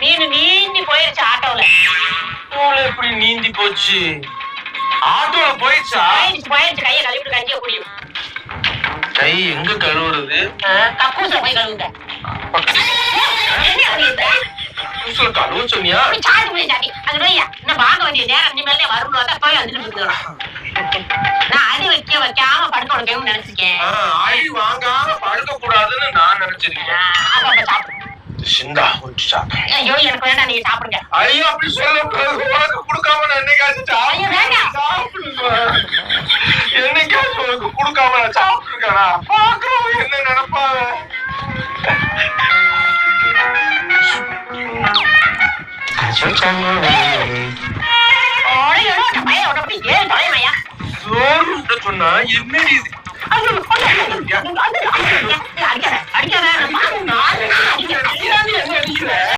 மீன் நீந்தி போயிருச்சு ஆட்டோல. ஆட்டோல எப்படி நீந்தி போச்சு? ஆட்டோல போயிடுச்சா போயிருச்சு போயிருச்சு. கையை கழுவிட்டு கஞ்சிய குடியும் கை எங்க கழுவுறது? கக்கூச போய் கழுவுங்க. கழுவ சொன்னியா? போய் சாட்டி அது நோய்யா இன்னும் வாங்க வேண்டிய நேரம் இனிமேல் வரும் தான் போய் வந்துட்டு நான் அடி வைக்க வைக்காம படுக்க வைக்கணும்னு நினைச்சுக்கேன். அடி வாங்காம படுக்க கூடாதுன்னு நான் நினைச்சிருக்கேன் அப்ப அப்ப சாப்பிடு சிந்தா கொஞ்சம் சாப்பிடு ஐயோ எனக்கு வேண்டாம் நீங்க சாப்பிடுங்க. ஐயோ அப்படி சொல்லக்கூடாது உனக்கு கொடுக்காம நான் என்னைக்காச்சும். சாப்பிடுவேன். என்னைக்காச்சும் உனக்கு கொடுக்காம நான் சாப்பிட்டுருக்கேனா? பாக்குறவங்க என்ன நினைப்பாங்க? சொன்னா என்னடி இது?